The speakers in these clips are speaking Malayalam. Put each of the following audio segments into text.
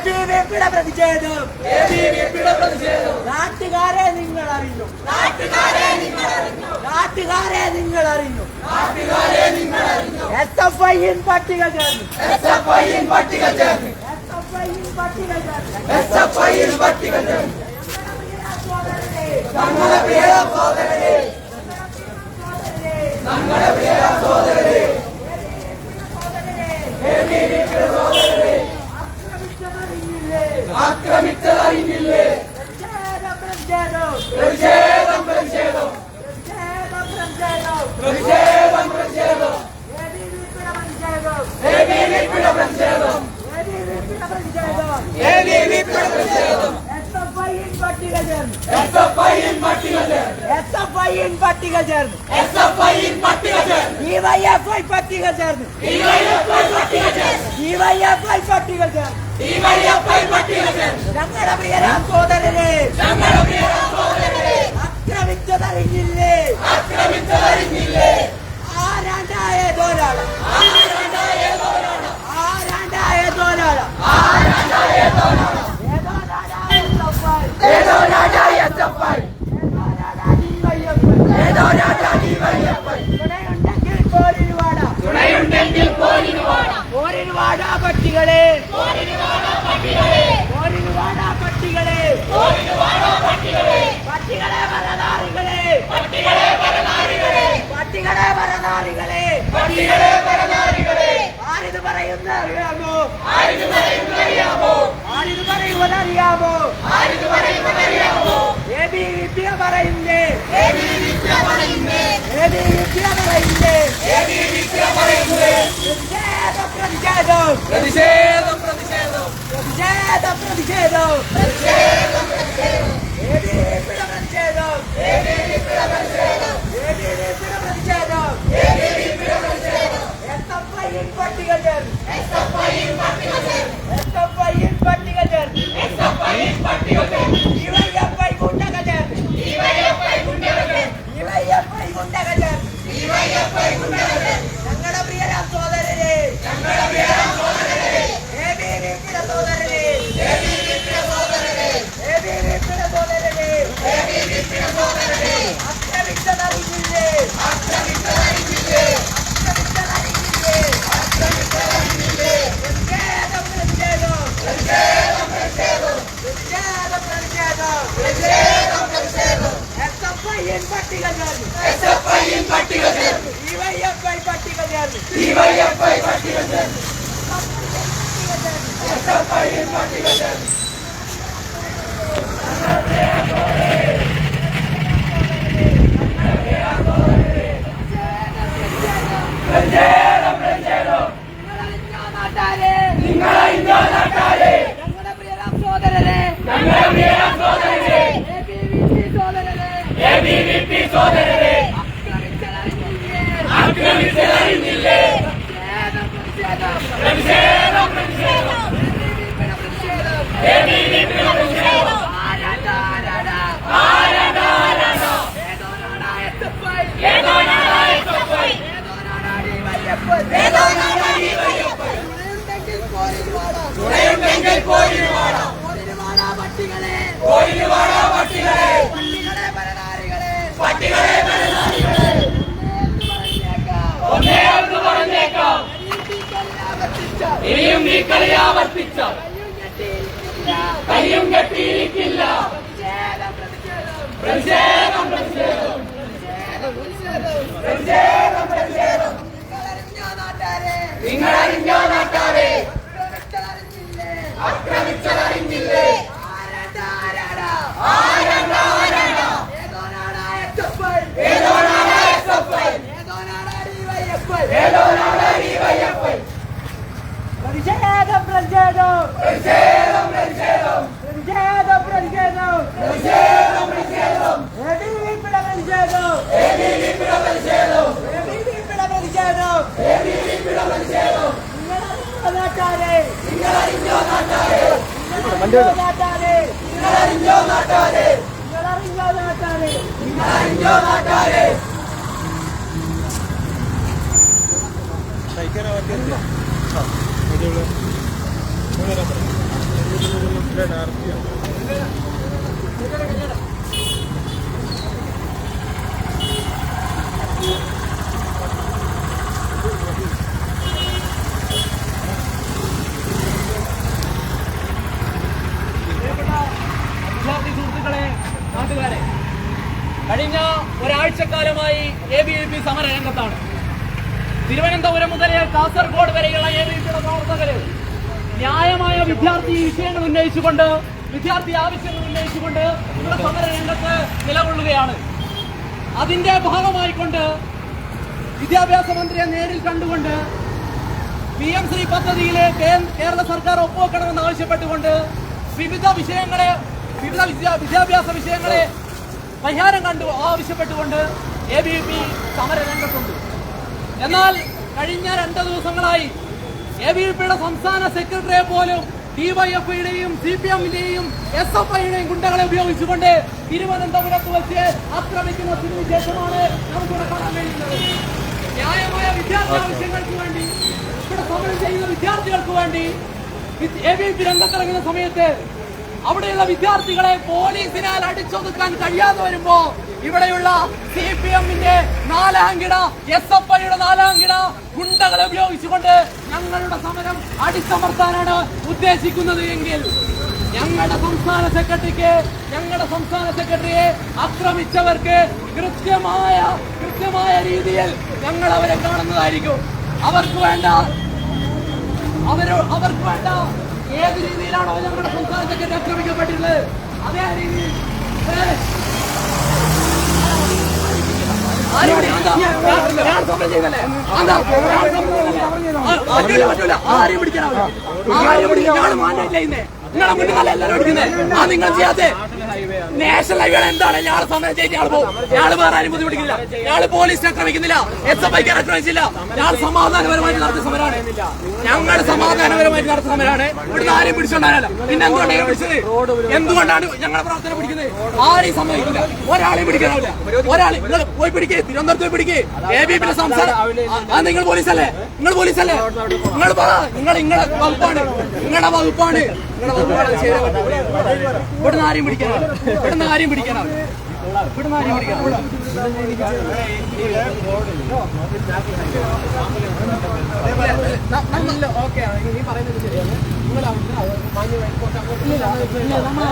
എബിവിപിയുടെ പ്രതിഷേധം. എബിവിപിയുടെ പ്രതിഷേധം. നാട്ടുകാരെ നിങ്ങൾ അറിഞ്ഞു നാട്ടുകാരെ നിങ്ങൾ അറിഞ്ഞു നാട്ടുകാരെ നിങ്ങൾ അറിഞ്ഞു നാട്ടുകാരെ നിങ്ങൾ അറിഞ്ഞു എസ് എഫ് ഐയിൻ പട്ടിക ചേർന്നു. എസ് പട്ടിക ചേർന്നു. എസ് എഫ് ഐയിൻ പട്ടിക ചേർന്നു. എസ് പട്ടിക ചേർന്നു. ഞങ്ങളുടെ പ്രിയ സഹോദരരെ. ഞങ്ങളുടെ പ്രിയ സഹോദരരെ. എബിവിപിയുടെ സഹോദരരെ. ആക്രമിച്ചതറിഞ്ഞില്ലേ പ്രതിഷേധം പ്രതിഷേധം. പ്രതിഷേധം പ്രതിഷേധം. പ്രതിഷേധം പട്ടിക ചേർന്ന് പട്ടികൾ ചേർന്ന് പട്ടിക ചേർന്ന് ഞങ്ങളുടെ പ്രിയരാ സോദരനെ അക്രമിച്ചതറിഞ്ഞില്ലേ അക്രമിച്ചതറിഞ്ഞില്ലേ ആരാണ്ടായതോരാണ് ആരാണ്ടായതോരാണ് ആരാണ്ടായതോരാണ് ഏതോ രാജാ എത്തപ്പൻ ഏതോ രാജാ ദീപയ്യപ്പൻ തുണയുണ്ടെങ്കിൽ പോരിന് വാട തുണയുണ്ടെങ്കിൽ പോരിന് വാട പോരിന് വാടാ പട്ടികളെ പട്ടികളെ പരനാറികളെ പട്ടികളെ പരനാരികളെ. ആരിത് പറയുന്ന അറിയാമോ? ആരിത് ആരിത് ആരിത് എ ബി വിദ്യ പറയുന്നേ. ഏബി വിദ്യ പറയുന്നേ. എ ബി വിദ്യ പറയുന്നേ. ഏബി വിദ്യ പറയുന്നേ. പ്രതിഷേധം പ്രതിഷേധം. പ്രതിഷേധം പ്രതിഷേധം. പ്രതിഷേധം പ്രതിഷേധം. ഞങ്ങളുടെ പ്രിയരാം സോദരരെ ഞങ്ങളുടെ പ്രിയരാം സോദരരെ എ ബി വി പിട സോദരരെ എ ബി വി പിട സോദരരെ എ ബി വി പിട സോദരരെ എ ബി വി പിട സോദരരെ അക്രമിച്ചതറിഞ്ഞില്ലേ അക്രമിച്ചതറിഞ്ഞില്ലേ അക്രമിച്ചതറിഞ്ഞില്ലേ അക്രമിച്ചതറിഞ്ഞില്ലേ പ്രതിഷേധം പ്രതിഷേധം പ്രതിഷേധം പ്രതിഷേധം പ്രതിഷേധം പ്രതിഷേധം. ఏం పట్టిగా చేయాలి ఎస్ఎఫ్ఐ ఏం పట్టిగా చేయాలి ఈవైఎఫ్ఐ పట్టిగా చేయాలి ఈవైఎఫ్ఐ పట్టిగా చేయాలి ఎస్ఎఫ్ఐ ఏం పట్టిగా చేయాలి you, Daddy! കലയാവർത്തിച്ച കയ്യും കെട്ടിയിരിക്കില്ല. പ്രതിഷേധം പ്രതിഷേധം. പ്രതിഷേധം പ്രതിഷേധം. നിങ്ങൾ പ്രതിഷേധം പ്രതിഷേധം പ്രതിഷേധം പ്രതിഷേധം പ്രതിഷേധം പ്രതിഷേധം പ്രതിഷേധം എബിവിപിയുടെ പ്രതിഷേധം എബിവിപിയുടെ പ്രതിഷേധം എബിവിപിയുടെ പ്രതിഷേധം എബിവിപിയുടെ പ്രതിഷേധം നിങ്ങളെ നാട്ടാരെ നിങ്ങളെ അറിഞ്ഞോ നാട്ടാരെ നിങ്ങളെ നാട്ടാരെ നിങ്ങളെ അറിഞ്ഞോ നാട്ടാരെ നിങ്ങളെ അറിഞ്ഞോ നാട്ടാരെ നിങ്ങളെ അറിഞ്ഞോ നാട്ടാരെ സൈക്കനവർക്കൊക്കെ നാട്ടുകാരെ കഴിഞ്ഞ ഒരാഴ്ചക്കാലമായി എ ബി വി പി സമരരംഗത്താണ്. തിരുവനന്തപുരം മുതൽ കാസർഗോഡ് വരെയുള്ള എ ബി പിയുടെ പ്രവർത്തകര് ന്യായമായ വിദ്യാർത്ഥി വിഷയങ്ങൾ ഉന്നയിച്ചുകൊണ്ട് വിദ്യാർത്ഥി ആവശ്യങ്ങൾ ഉന്നയിച്ചുകൊണ്ട് ഇവിടെ സമര രംഗത്ത് നിലകൊള്ളുകയാണ്. അതിന്റെ ഭാഗമായിക്കൊണ്ട് വിദ്യാഭ്യാസ മന്ത്രിയെ നേരിൽ കണ്ടുകൊണ്ട് പി എം ശ്രീ പദ്ധതിയിലെ കേരള സർക്കാർ ഒപ്പുവെക്കണമെന്ന് ആവശ്യപ്പെട്ടുകൊണ്ട് വിവിധ വിഷയങ്ങളെ വിവിധ വിദ്യാഭ്യാസ വിഷയങ്ങളെ പരിഹാരം കണ്ടു ആവശ്യപ്പെട്ടുകൊണ്ട് എ ബി പി സമരരംഗത്തുണ്ട്. എന്നാൽ കഴിഞ്ഞ രണ്ട് ദിവസങ്ങളായി എ ബി പിയുടെ സംസ്ഥാന സെക്രട്ടറിയെ പോലും ഡിവൈഎഫ്ഐയുടെയും സി പി എമ്മിന്റെയും എസ് എഫ് ഐയുടെയും ഗുണ്ടകളെ ഉപയോഗിച്ചുകൊണ്ട് തിരുവനന്തപുരത്ത് വെച്ച് ആക്രമിക്കുന്ന സ്ഥിതിവിശേഷമാണ് നമുക്കിവിടെ കാണാൻ കഴിയുന്നത്. ന്യായമായ വിദ്യാർത്ഥി ആവശ്യങ്ങൾക്ക് വേണ്ടി ഇവിടെ സമരം ചെയ്യുന്ന വിദ്യാർത്ഥികൾക്ക് വേണ്ടി എ ബി പി രംഗത്തിറങ്ങുന്ന സമയത്ത് അവിടെയുള്ള വിദ്യാർത്ഥികളെ പോലീസിനാൽ അടിച്ചൊതുക്കാൻ കഴിയാതെ വരുമ്പോ ഇവിടെയുള്ള സി പി എമ്മിന്റെ നാലാംകിട എസ് എഫ് ഐയുടെ നാലാംകിട ഗുണ്ടകളെ ഉപയോഗിച്ചുകൊണ്ട് ഞങ്ങളുടെ സമരം അടിച്ചമർത്താനാണ് ഉദ്ദേശിക്കുന്നത് എങ്കിൽ ഞങ്ങളുടെ സംസ്ഥാന സെക്രട്ടറിക്ക് ഞങ്ങളുടെ സംസ്ഥാന സെക്രട്ടറിയെ ആക്രമിച്ചവർക്ക് കൃത്യമായ കൃത്യമായ രീതിയിൽ ഞങ്ങൾ അവരെ കാണുന്നതായിരിക്കും. അവർക്ക് വേണ്ട അവരോ അവർക്ക് വേണ്ട ഏത് രീതിയിലാണോ ഞങ്ങളുടെ സംസ്ഥാന സെക്രട്ടറി ആക്രമിക്കപ്പെട്ടിട്ടുള്ളത് അതേ രീതിയിൽ ഏ, ആരും ഇവിടെ- എന്താ? ഞാൻ- ഞാൻ സമരം ചെയ്തല്ലേ? എന്താ? ഞാൻ സമരം ചെയ്തല്ലേ? ആ, പറ്റൂല, പറ്റൂല. ആരെയും പിടിക്കാനാവില്ല. ആരെയും പിടിക്കാൻ ഇന്ന്. നിങ്ങളെ മുന്നിൽ നല്ല എല്ലാവരും ഓടിക്കുന്നത് ആ നിങ്ങൾ ചെയ്യാതെ. നാഷണൽ ഹൈവേ എന്താണ്? ഞാൻ സമരം ചെയ്ത് ഞങ്ങൾ പോകും. ഞങ്ങൾ വേറെ ആരും ബുദ്ധിമുട്ടിക്കില്ല ഞങ്ങൾ പോലീസിനെ ആക്രമിക്കുന്നില്ല. എസ് എഫ് ഐക്ക് ആക്രമിച്ചില്ല ഞാൻ സമാധാനപരമായിട്ട് നടത്തിയ സമരമാണ്. ഞങ്ങൾ സമാധാനപരമായിട്ട് നടത്തിയ സമരമാണ്. ഇവിടുന്ന് ആരെയും പിടിച്ചോണ്ടാനല്ല പിന്നെ എന്തുകൊണ്ടാണ് പിടിച്ചത്? എന്തുകൊണ്ടാണ് ഞങ്ങളെ പ്രവർത്തനം പിടിക്കുന്നത്? ആരെയും സമ്മതിക്കില്ല ഒരാളെയും പിടിക്കാനാവില്ല. ഒരാളെ നിങ്ങൾ പോയി പിടിക്കേ. തിരുവനന്തപുരത്ത് പോയി പിടിക്കേ. എ ബി പിന്നെ സംസാരം ആ, നിങ്ങൾ പോലീസല്ലേ? നിങ്ങൾ പോലീസല്ലേ? നിങ്ങൾ പറ. നിങ്ങൾ നിങ്ങളുടെ വകുപ്പാണ്. നിങ്ങളുടെ വകുപ്പാണ്. നിങ്ങളുടെ. ഇവിടുന്ന് ആരെയും പിടിക്കാൻ ഇവിടുന്ന് ആരെയും പിടിക്കാനാവില്ല ഇവിടുന്ന് ആരെയും പിടിക്കാനാവില്ല ഓക്കെ നീ പറയുന്നത് ശരിയാണ്. നിങ്ങൾ നമ്മൾ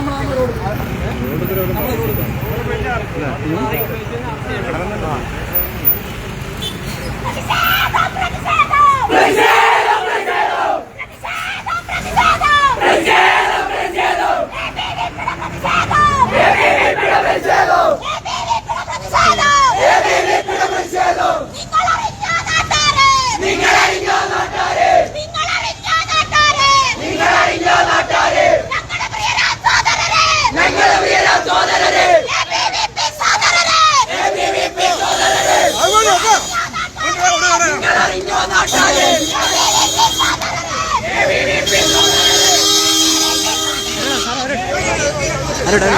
നമ്മൾ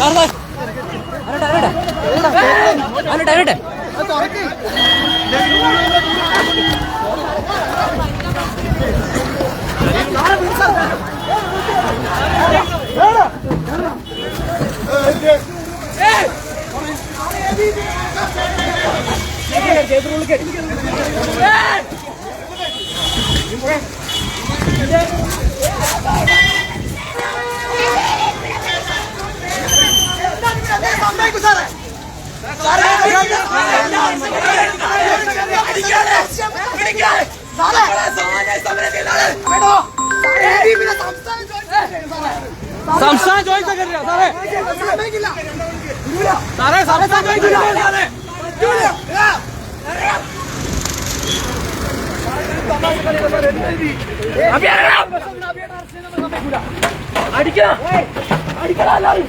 നമ്മൾ റോഡ് സംസ്ഥാന ജോയിന്റ് സെക്രട്ടറി സാറേ. സാറേ സംസ്ഥാന സെക്രട്ടറി സാറേ. അടിക്കണം. അടിക്കണം എല്ലാവരും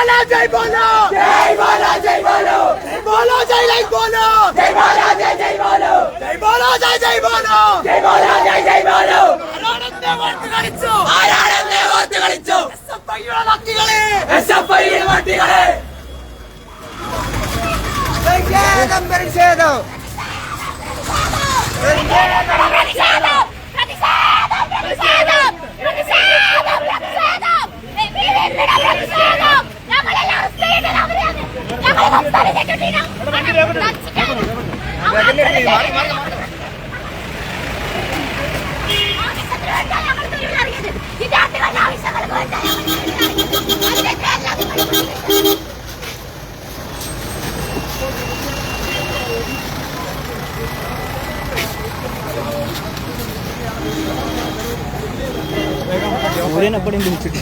ജയ് ബോലോ, ജയ് ബോലോ. ജയ് ബോലോ, ജയ് ബോലോ. ജയ് ബോലോ, ജയ് ലൈ ബോലോ. ജയ് ബോലോ, ജയ് ജയ് ബോലോ. ജയ് ബോലോ, ജയ് ജയ് ബോലോ. ജയ് ബോലോ, ജയ് ജയ് ബോലോ. ആരാണെന്നെ ഓർത്ത് കളിച്ചോ? ആരാണെന്നെ ഓർത്ത് കളിച്ചോ? SFI യുടെ വക്കികളെ. SFI യുടെ വക്കികളെ. പ്രതിഷേധം പ്രതിഷേധം പ്രതിഷേധം പ്രതിഷേധം പ്രതിഷേധം പ്രതിഷേധം പ്രതിഷേധം ബിജെപിയുടെ പ്രതിഷേധം എപ്പോഴും വിളിച്ചിട്ട്.